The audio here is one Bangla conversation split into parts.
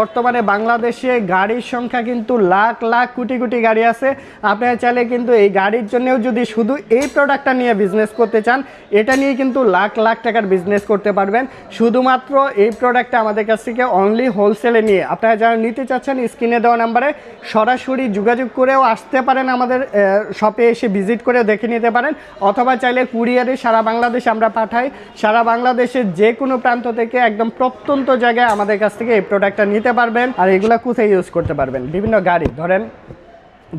বর্তমানে বাংলাদেশে গাড়ির সংখ্যা কিন্তু লাখ লাখ কোটি কোটি গাড়ি আছে। আপনারা চাইলে কিন্তু এই গাড়ির জন্যও যদি শুধু এই প্রোডাক্টটা নিয়ে বিজনেস করতে চান, এটা নিয়ে কিন্তু লাখ লাখ টাকার বিজনেস করতে পারবেন। শুধুমাত্র এই প্রোডাক্টটা আমাদের কাছ থেকে অনলি হোলসেলে নিয়ে। আপনারা যারা নিতে চাচ্ছেন, স্ক্রিনে দেওয়া নাম্বারে সরাসরি যোগাযোগ করেও আসতে পারেন আমাদের শপে এসে ভিজিট করে দেখে নিতে পারেন। অথবা চাইলে কুরিয়ারে সারা বাংলাদেশ আমরা পাঠাই। সারা বাংলাদেশের যে কোনো প্রান্ত থেকে একদম প্রত্যন্ত জায়গায় আমাদের কাছ থেকে এই প্রোডাক্টটা নিতে পারবেন আর এগুলা কোথায় ইউজ করতে পারবেন। বিভিন্ন গাড়ি, ধরেন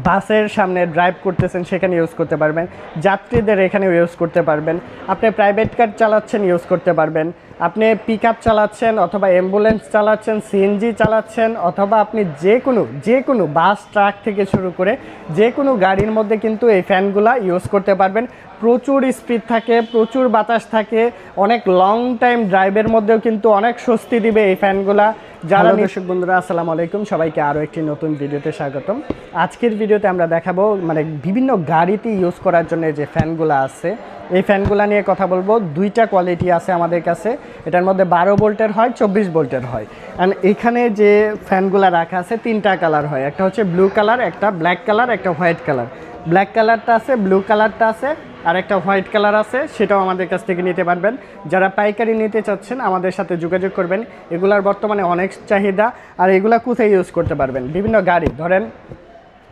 বাসের সামনে ড্রাইভ করতেছেন, সেখানে ইউজ করতে পারবেন। যাত্রীদের এখানে ইউজ করতে পারবেন। আপনি প্রাইভেট কার চালাচ্ছেন ইউজ করতে পারবেন। আপনি পিক চালাচ্ছেন অথবা অ্যাম্বুলেন্স চালাচ্ছেন সিএনজি চালাচ্ছেন অথবা আপনি যে কোনো যে কোনো বাস ট্রাক থেকে শুরু করে যে কোনো গাড়ির মধ্যে কিন্তু এই ফ্যানগুলা ইউজ করতে পারবেন। প্রচুর স্পিড থাকে, প্রচুর বাতাস থাকে। অনেক লং টাইম ড্রাইভের মধ্যেও কিন্তু অনেক স্বস্তি দিবে এই ফ্যানগুলা যারা দর্শক বন্ধুরা আসসালামু আলাইকুম। সবাইকে আরও একটি নতুন ভিডিওতে স্বাগতম। আজকের ভিডিওতে আমরা দেখাবো মানে বিভিন্ন গাড়িতে ইউজ করার জন্য যে ফ্যানগুলো আছে এই ফ্যানগুলো নিয়ে কথা বলব। দুইটা কোয়ালিটি আছে আমাদের কাছে। এটার মধ্যে বারো ভোল্টের হয় চব্বিশ ভোল্টের হয়। অ্যান্ড এখানে যে ফ্যানগুলো রাখা আছে তিনটা কালার হয়। একটা হচ্ছে ব্লু কালার একটা ব্ল্যাক কালার একটা হোয়াইট কালার ব্ল্যাক কালারটা আছে, ব্লু কালারটা আছে, আর একটা হোয়াইট কালার আছে, সেটাও আমাদের কাছ থেকে নিতে পারবেন। যারা পাইকারি নিতে চাচ্ছেন, আমাদের সাথে যোগাযোগ করবেন। এগুলার বর্তমানে অনেক চাহিদা, আর এগুলা কোথায় ইউজ করতে পারবেন? বিভিন্ন গাড়ি, ধরেন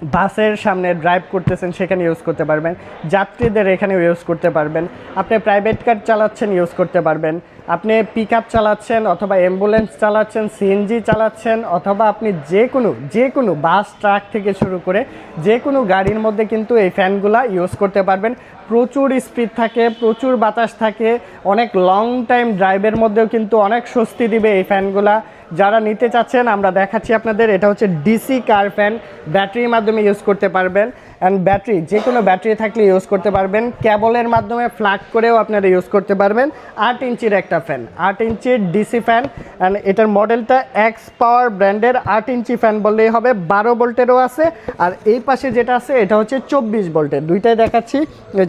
বাসের সামনে ড্রাইভ করতেছেন, সেখানে ইউজ করতে পারবেন। যাত্রীদের এখানে ইউজ করতে পারবেন। আপনি প্রাইভেট কার চালাচ্ছেন ইউজ করতে পারবেন। আপনি পিক চালাচ্ছেন অথবা অ্যাম্বুলেন্স চালাচ্ছেন সিএনজি চালাচ্ছেন অথবা আপনি যে কোনো যে কোনো বাস ট্রাক থেকে শুরু করে যে কোনো গাড়ির মধ্যে কিন্তু এই ফ্যানগুলা ইউজ করতে পারবেন। প্রচুর স্পিড থাকে, প্রচুর বাতাস থাকে। অনেক লং টাইম ড্রাইভের মধ্যেও কিন্তু অনেক স্বস্তি দিবে এই ফ্যানগুলা যারা নিতে চাচ্ছেন, আমরা দেখাচ্ছি আপনাদের, এটা হচ্ছে ডিসি কার ফ্যান ব্যাটারির মাধ্যমে ইউজ করতে পারবেন। অ্যান্ড ব্যাটারি যে কোনো ব্যাটারি থাকলে ইউজ করতে পারবেন। ক্যাবলের মাধ্যমে ফ্লাগ করেও আপনারা ইউজ করতে পারবেন। আট ইঞ্চির একটা ফ্যান আট ইঞ্চির ডিসি ফ্যান অ্যান্ড এটার মডেলটা এক্স পাওয়ার ব্র্যান্ডের আট ইঞ্চি ফ্যান বললেই হবে, বারো ভোল্টেরও আছে। আর এই পাশে যেটা আছে, এটা হচ্ছে চব্বিশ ভোল্টের। দুইটাই দেখাচ্ছি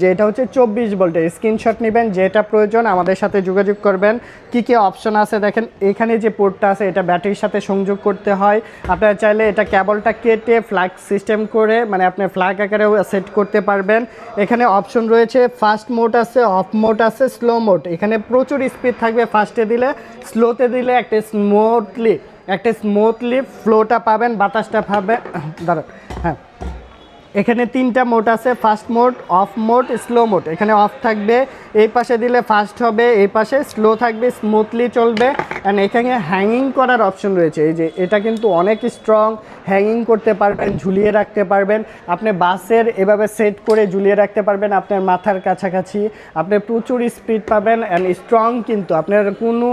যে এটা হচ্ছে চব্বিশ ভোল্টের। স্ক্রিনশট নেবেন, যেটা প্রয়োজন, আমাদের সাথে যোগাযোগ করবেন। কি কি অপশন আছে দেখেন, এখানে যে পোর্টটা আছে, এটা ব্যাটারির সাথে সংযোগ করতে হয়। আপনারা চাইলে এটা ক্যাবলটা কেটে ফ্ল্যাগ সিস্টেম করে মানে আপনি ফ্ল্যাগ আকারেও সেট করতে পারবেন। এখানে অপশন রয়েছে ফাস্ট মোড আছে অফ মোড আছে স্লো মোড এখানে প্রচুর স্পিড থাকবে ফাস্টে দিলে স্লোতে দিলে একটা স্মুথলি একটা স্মুথলি ফ্লোটা পাবেন, বাতাসটা পাবেন দাঁড়ান হ্যাঁ। এখানে তিনটা মোড আছে fast mode off mode slow mode এখানে অফ থাকবে, এই পাশে দিলে ফাস্ট হবে, এই পাশে স্লো থাকবে স্মুথলি চলবে। অ্যান্ড এখানে হ্যাঙ্গিং করার অপশন রয়েছে। এই যে এটা কিন্তু অনেক স্ট্রং হ্যাঙ্গিং করতে পারবেন, ঝুলিয়ে রাখতে পারবেন। আপনি বাসের এভাবে সেট করে ঝুলিয়ে রাখতে পারবেন আপনার মাথার কাছাকাছি। আপনি প্রচুর স্পিড পাবেন অ্যান্ড স্ট্রং কিন্তু। আপনার কোনো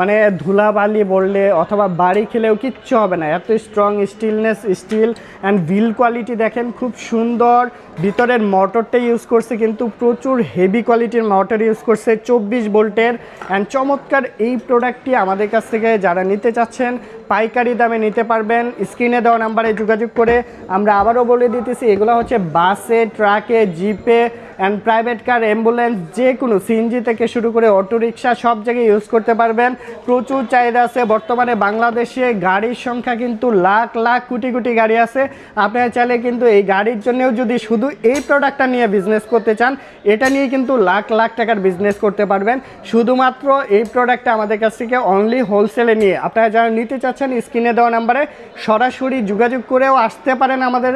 মানে ধুলাবালি বললে অথবা বাড়ি খেলেও কিচ্ছু হবে না। এত strong stillness steel and build quality দেখেন, খুব সুন্দর। ভিতরের মোটরটা ইউজ করছে কিন্তু প্রচুর হেভি কোয়ালিটির মোটর ইউজ করছে। চব্বিশ ভোল্টের অ্যান্ড চমৎকার এই প্রোডাক্টটি আমাদের কাছ থেকে যারা নিতে চাচ্ছেন, পাইকারি দামে নিতে পারবেন। স্ক্রিনে দেওয়া নাম্বারে যোগাযোগ করে আমরা আবারও বলে দিতেছি, এগুলো হচ্ছে বাসে, ট্রাকে, জিপে অ্যান্ড প্রাইভেট কার অ্যাম্বুলেন্স যে কোনো সিএনজি থেকে শুরু করে অটো রিক্সা সব জায়গায় ইউজ করতে পারবেন। প্রচুর চাহিদা আছে। বর্তমানে বাংলাদেশে গাড়ির সংখ্যা কিন্তু লাখ লাখ কোটি কোটি গাড়ি আছে। আপনারা চাইলে কিন্তু এই গাড়ির জন্যও যদি শুধু এই প্রোডাক্টটা নিয়ে বিজনেস করতে চান, এটা নিয়ে কিন্তু লাখ লাখ টাকার বিজনেস করতে পারবেন। শুধুমাত্র এই প্রোডাক্টটা আমাদের কাছ থেকে অনলি হোলসেলে নিয়ে। আপনারা যারা নিতে চাচ্ছেন, স্ক্রিনে দেওয়া নাম্বারে সরাসরি যোগাযোগ করেও আসতে পারেন আমাদের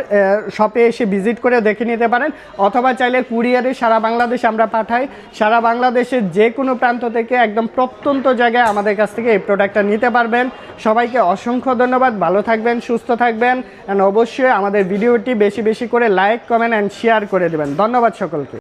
শপে এসে ভিজিট করে দেখে নিতে পারেন। অথবা চাইলে কুরিয়ারে সারা বাংলাদেশ আমরা পাঠাই। সারা বাংলাদেশের যে কোনো প্রান্ত থেকে একদম প্রত্যন্ত জায়গায় আমাদের কাছ থেকে এই প্রোডাক্টটা নিতে পারবেন। সবাইকে অসংখ্য ধন্যবাদ। ভালো থাকবেন, সুস্থ থাকবেন। অ্যান্ড অবশ্যই আমাদের ভিডিওটি বেশি বেশি করে লাইক কমেন্ট অ্যান্ড শেয়ার করে দেবেন। ধন্যবাদ সকলকে।